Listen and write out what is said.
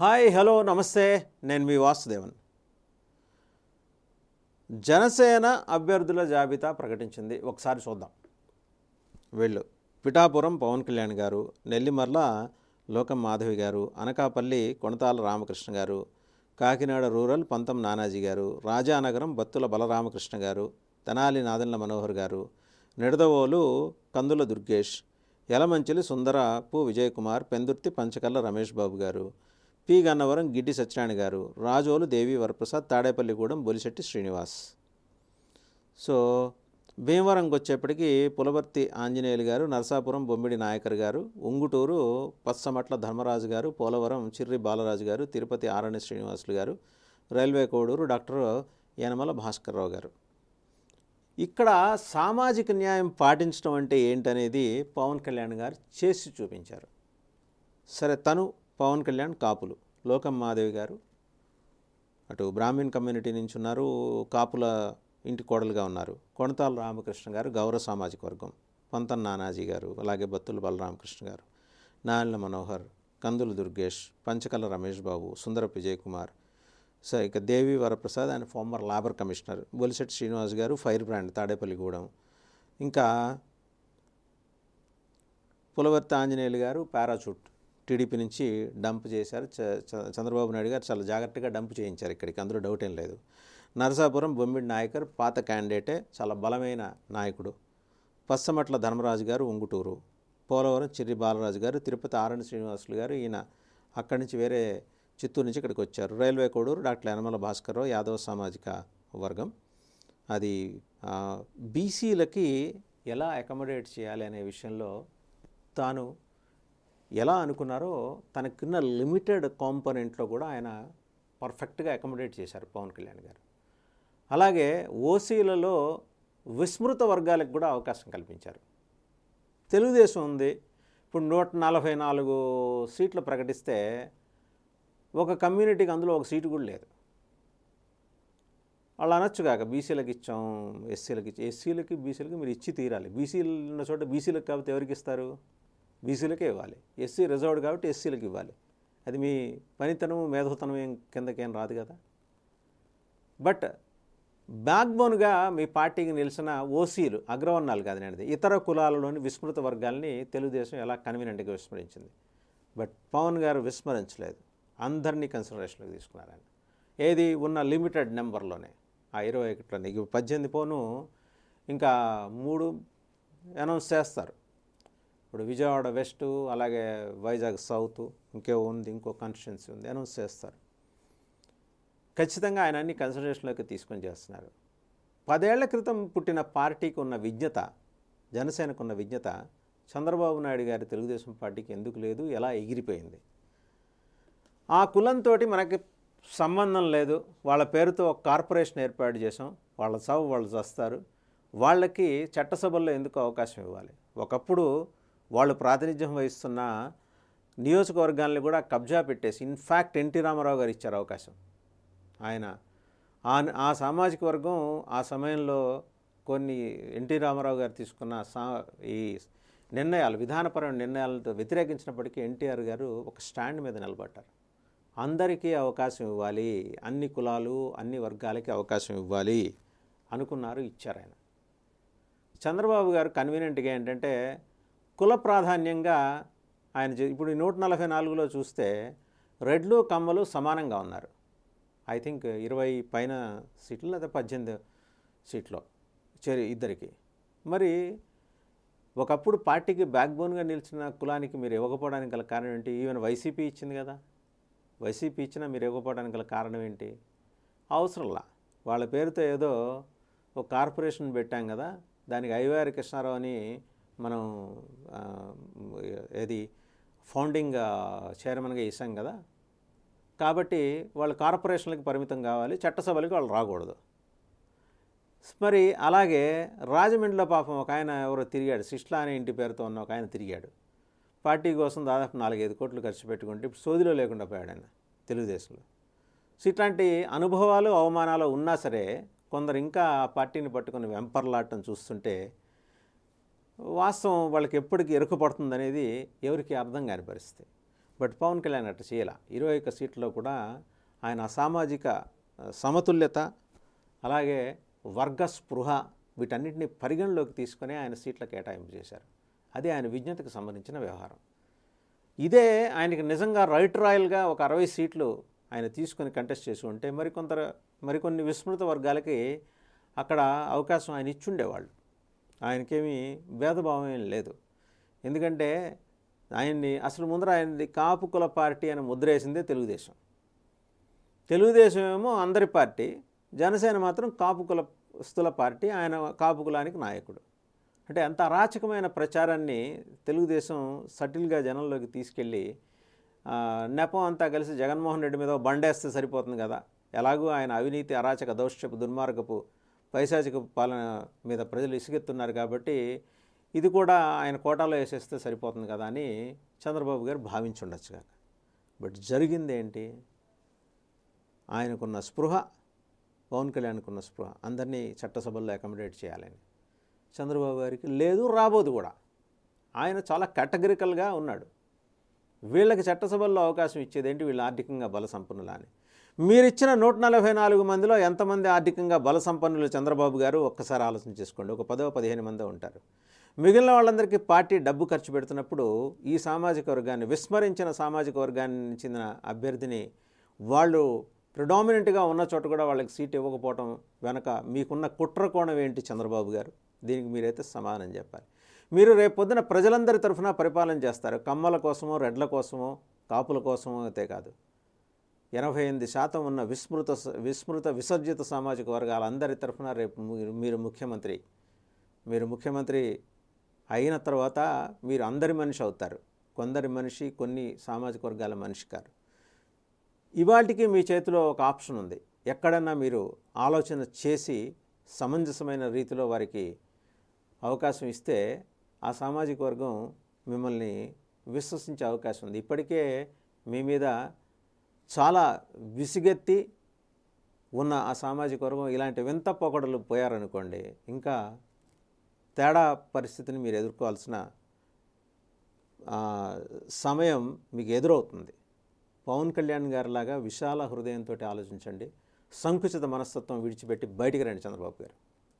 Hi hello నమస్తే. నేను మీ వాసుదేవన్. జనసేన అభ్యర్థుల జాబితా ప్రకటించింది. ఒకసారి చూద్దాం. వీళ్ళు. పిఠాపురం పవన్ కళ్యాణ్ గారు నెల్లిమర్ల లోకం మాధవి గారు అనకాపల్లి కొణతాల రామకృష్ణ గారు కాకినాడ రూరల్ పంతం నానాజీ గారు రాజానగరం బత్తుల బలరామకృష్ణ గారు తెనాలి నాదన్ల మనోహర్ గారు నిడదవోలు కందుల దుర్గేష్ యలమంచిలి సుందర పు విజయకుమార్ పెందుర్తి పంచకల్ల రమేష్ బాబు గారు పి గన్నవరం గిడ్డి సత్యనారాయణ గారు రాజోలు దేవి వరప్రసాద్ తాడేపల్లిగూడెం బొలిశెట్టి శ్రీనివాస్. సో భీమవరంకి వచ్చేప్పటికి పులవర్తి ఆంజనేయులు గారు నరసాపురం బొమ్మిడి నాయకర్ గారు ఉంగుటూరు పచ్చమట్ల ధర్మరాజు గారు పోలవరం చిర్రి బాలరాజు గారు తిరుపతి ఆరణ్య శ్రీనివాసులు గారు రైల్వే కోడూరు డాక్టర్ యనమల భాస్కర్రావు గారు. ఇక్కడ సామాజిక న్యాయం పాటించడం అంటే ఏంటనేది పవన్ కళ్యాణ్ గారు చేసి చూపించారు. సరే తను పవన్ కళ్యాణ్ కాపులు. లోకం మాదేవి గారు అటు బ్రాహ్మణ్ కమ్యూనిటీ నుంచి ఉన్నారు కాపుల ఇంటి కోడలుగా ఉన్నారు. కొణతాల రామకృష్ణ గారు గౌరవ సామాజిక వర్గం. పంతన్ నానాజీ గారు అలాగే బత్తుల బలరామకృష్ణ గారు నాయన మనోహర్ కందులు దుర్గేష్ పంచకల రమేష్ బాబు సుందర విజయ్ కుమార్ సో ఇక Devi Varaprasad and former labour commissioner Bolisetti Srinivas గారు ఫైర్ బ్రాండ్ తాడేపల్లిగూడెం ఇంకా పులవర్తి ఆంజనేయులు గారు పారాచూట్. టీడీపీ నుంచి డంప్ చేశారు. చ- చంద్రబాబు నాయుడు గారు చాలా జాగ్రత్తగా డంప్ చేయించారు ఇక్కడికి. అందులో డౌట్ ఏం లేదు. నరసాపురం బొమ్మిడి నాయకర్ పాత క్యాండిడేటే చాలా బలమైన నాయకుడు. పస్సమట్ల ధర్మరాజు గారు ఉంగుటూరు. పోలవరం చిర్రి బాలరాజు గారు తిరుపతి ఆరణ శ్రీనివాసులు గారు ఈయన అక్కడి నుంచి వేరే చిత్తూరు నుంచి ఇక్కడికి వచ్చారు. రైల్వే కోడూరు డాక్టర్ యనమల భాస్కర్రావు యాదవ సామాజిక వర్గం. అది బీసీలకి ఎలా అకామిడేట్ చేయాలి అనే విషయంలో తాను ఎలా అనుకున్నారో తనకున్న లిమిటెడ్ కాంపోనెంట్లో కూడా ఆయన పర్ఫెక్ట్గా అకామిడేట్ చేశారు పవన్ కళ్యాణ్ గారు. అలాగే ఓసీలలో విస్మృత వర్గాలకు కూడా అవకాశం కల్పించారు. తెలుగుదేశం ఉంది. ఇప్పుడు నూట నలభై నాలుగు సీట్లు ప్రకటిస్తే ఒక కమ్యూనిటీకి అందులో ఒక సీటు కూడా లేదు. వాళ్ళు అనొచ్చు కాక బీసీలకు ఇచ్చాం ఎస్సీలకు ఇచ్చాం ఎస్సీలకి బీసీలకి మీరు ఇచ్చి తీరాలి. బీసీలు ఉన్న చోట బీసీలకు కాబట్టి ఎవరికి ఇస్తారు? బీసీలకే ఇవ్వాలి. ఎస్సీ రిజర్వ్డ్ కాబట్టి ఎస్సీలకు ఇవ్వాలి. అది మీ పనితనం మేధోతనం ఏం కిందకేం రాదు కదా. బట్ బ్యాక్బోన్గా మీ పార్టీకి నిలిచిన ఓసీలు అగ్రవర్ణాలు కాదు నేను ఇతర కులాలలోని విస్మృత వర్గాల్ని తెలుగుదేశం ఎలా కన్వీనెంట్గా విస్మరించింది? బట్ పవన్ గారు విస్మరించలేదు. అందరినీ కన్సిడరేషన్లోకి తీసుకున్నారు ఆయన. ఏది ఉన్న లిమిటెడ్ నెంబర్లోనే ఆ ఇరవై ఒకటిలోనే. పద్దెనిమిది పోను ఇంకా మూడు అనౌన్స్ చేస్తారు. ఇప్పుడు విజయవాడ వెస్ట్ అలాగే వైజాగ్ సౌత్ ఇంకే ఉంది ఇంకో కాన్స్టిట్యున్సీ ఉంది అనౌన్స్ చేస్తారు. ఖచ్చితంగా ఆయన అన్ని కన్సిడరేషన్లోకి తీసుకొని చేస్తున్నారు. పదేళ్ళ క్రితం పుట్టిన పార్టీకి ఉన్న విజ్ఞత జనసేనకు ఉన్న విజ్ఞత చంద్రబాబు నాయుడు గారి తెలుగుదేశం పార్టీకి ఎందుకు లేదు ఎలా ఎగిరిపోయింది? ఆ కులంతో మనకి సంబంధం లేదు వాళ్ళ పేరుతో ఒక కార్పొరేషన్ ఏర్పాటు చేసాం వాళ్ళ సాగు వాళ్ళు చేస్తారు వాళ్ళకి చట్టసభల్లో ఎందుకు అవకాశం ఇవ్వాలి? ఒకప్పుడు వాళ్ళు ప్రాతినిధ్యం వహిస్తున్న నియోజకవర్గాల్ని కూడా కబ్జా పెట్టేసి ఇన్ఫ్యాక్ట్ ఎన్టీ రామారావు గారు ఇచ్చారు అవకాశం. ఆయన ఆ ఆ సామాజిక వర్గం ఆ సమయంలో కొన్ని ఎన్టీ రామారావు గారు తీసుకున్న సా ఈ నిర్ణయాలు విధానపరమైన నిర్ణయాలతో వ్యతిరేకించినప్పటికీ ఎన్టీఆర్ గారు ఒక స్టాండ్ మీద నిలబడ్డారు. అందరికీ అవకాశం ఇవ్వాలి అన్ని కులాలు అన్ని వర్గాలకి అవకాశం ఇవ్వాలి అనుకున్నారు ఇచ్చారు ఆయన. చంద్రబాబు గారు కన్వీనియంట్గా ఏంటంటే కుల ప్రాధాన్యంగా ఆయన ఇప్పుడు నూట నలభై నాలుగులో చూస్తే రెడ్లు కమ్మలు సమానంగా ఉన్నారు. ఐ థింక్ ఇరవై పైన సీట్లు లేదా పద్దెనిమిది సీట్లో చెరి ఇద్దరికి. మరి ఒకప్పుడు పార్టీకి బ్యాక్ బోన్గా నిలిచిన కులానికి మీరు ఇవ్వకపోవడానికి గల కారణం ఏంటి? ఈవెన్ వైసీపీ ఇచ్చింది కదా. వైసీపీ ఇచ్చినా మీరు ఇవ్వకపోవడానికి గల కారణం ఏంటి? అవసరంలా. వాళ్ళ పేరుతో ఏదో ఒక కార్పొరేషన్ పెట్టాం కదా. దానికి ఐవైఆర్ కృష్ణారావు అని మనం ఏది ఫౌండింగ్ చైర్మన్గా ఇస్తాం కదా. కాబట్టి వాళ్ళు కార్పొరేషన్లకు పరిమితం కావాలి చట్టసభలకు వాళ్ళు రాకూడదు. మరి అలాగే రాజమండ్రిలో పాపం ఒక ఆయన ఎవరో తిరిగాడు సిస్లా అనే ఇంటి పేరుతో ఉన్న ఒక ఆయన తిరిగాడు. పార్టీ కోసం దాదాపు నాలుగైదు కోట్లు ఖర్చు పెట్టుకుంటే ఇప్పుడు సోదిలో లేకుండా పోయాడు ఆయన తెలుగుదేశంలో. సో ఇట్లాంటి అనుభవాలు అవమానాలు ఉన్నా సరే కొందరు ఇంకా ఆ పార్టీని పట్టుకొని వెంపర్లాటం చూస్తుంటే వాస్తవం వాళ్ళకి ఎప్పటికీ ఎరుకపడుతుంది అనేది ఎవరికి అర్థం కాని పరిస్థితి. బట్ పవన్ కళ్యాణ్ అట్ట చేయాల. ఇరవై ఒక్క సీట్లో కూడా ఆయన సామాజిక సమతుల్యత అలాగే వర్గ స్పృహ వీటన్నిటిని పరిగణలోకి తీసుకొని ఆయన సీట్ల కేటాయింపు చేశారు. అది ఆయన విజ్ఞతకు సంబంధించిన వ్యవహారం. ఇదే ఆయనకి నిజంగా రైట్ రాయల్గా ఒక అరవై సీట్లు ఆయన తీసుకొని కంటెస్ట్ చేసి ఉంటే మరికొంత మరికొన్ని విస్మృత వర్గాలకి అక్కడ అవకాశం ఆయన ఇచ్చుండేవాళ్ళు ఆయనకేమీ భేదభావం ఏం లేదు. ఎందుకంటే ఆయన్ని అసలు ముందర ఆయనది కాపు కుల పార్టీ అని ముద్రేసిందే తెలుగుదేశం. తెలుగుదేశం ఏమో అందరి పార్టీ జనసేన మాత్రం కాపు కులస్తుల పార్టీ ఆయన కాపు కులానికి నాయకుడు. అంటే అంత అరాచకమైన ప్రచారాన్ని తెలుగుదేశం సటిల్గా జనంలోకి తీసుకెళ్ళి నెపం అంతా కలిసి జగన్మోహన్ రెడ్డి మీద బండేస్తే సరిపోతుంది కదా? ఎలాగూ ఆయన అవినీతి అరాచక దౌష్యపు దుర్మార్గపు పైశాచిక పాలన మీద ప్రజలు ఇసుగెత్తున్నారు కాబట్టి ఇది కూడా ఆయన కోటాలో వేసేస్తే సరిపోతుంది కదా అని చంద్రబాబు గారు భావించుండొచ్చు కాక. బట్ జరిగింది ఏంటి? ఆయనకున్న స్పృహ పవన్ కళ్యాణ్కున్న స్పృహ అందరినీ చట్టసభల్లో అకామిడేట్ చేయాలని. చంద్రబాబు గారికి లేదు రాబోదు కూడా. ఆయన చాలా కేటగిరికల్గా ఉన్నాడు. వీళ్ళకి చట్టసభల్లో అవకాశం ఇచ్చేదేంటి వీళ్ళు ఆర్థికంగా బల అని. మీరిచ్చిన మీరు ఇచ్చిన నూట నలభై నాలుగు మందిలో ఎంతమంది ఆర్థికంగా బల సంపన్నులు చంద్రబాబు గారు? ఒక్కసారి ఆలోచన చేసుకోండి. ఒక పదో పదిహేను మంది ఉంటారు. మిగిలిన వాళ్ళందరికీ పార్టీ డబ్బు ఖర్చు పెడుతున్నప్పుడు ఈ సామాజిక వర్గాన్ని విస్మరించిన సామాజిక వర్గాన్ని చెందిన అభ్యర్థిని వాళ్ళు ప్రిడామినెంట్గా ఉన్న చోట కూడా వాళ్ళకి సీట్ ఇవ్వకపోవటం వెనక మీకున్న కుట్ర కోణం ఏంటి చంద్రబాబు గారు? దీనికి మీరైతే సమాధానం చెప్పాలి. మీరు రేపు పొద్దున ప్రజలందరి తరఫున పరిపాలన చేస్తారు. కమ్మల కోసమో రెడ్ల కోసమో కాపుల కోసమో అయితే కాదు. ఎనభై ఎనిమిది శాతం ఉన్న విస్మృత విస్మృత విసర్జిత సామాజిక వర్గాలందరి తరఫున రేపు మీరు- మీరు ముఖ్యమంత్రి. మీరు ముఖ్యమంత్రి అయిన తర్వాత మీరు అందరి మనిషి అవుతారు. కొందరి మనిషి కొన్ని సామాజిక వర్గాల మనిషి కారు. ఇవాటికి మీ చేతిలో ఒక ఆప్షన్ ఉంది. ఎక్కడన్నా మీరు ఆలోచన చేసి సమంజసమైన రీతిలో వారికి అవకాశం ఇస్తే ఆ సామాజిక వర్గం మిమ్మల్ని విశ్వసించే అవకాశం ఉంది. ఇప్పటికే మీ మీద చాలా విసిగెత్తి ఉన్న ఆ సామాజిక వర్గం ఇలాంటి వింత పొగడలు పోయారనుకోండి ఇంకా తేడా పరిస్థితిని మీరు ఎదుర్కోవాల్సిన సమయం మీకు ఎదురవుతుంది. పవన్ కళ్యాణ్ గారిలాగా విశాల హృదయంతో ఆలోచించండి. సంకుచిత మనస్తత్వం విడిచిపెట్టి బయటికి రండి చంద్రబాబు గారు.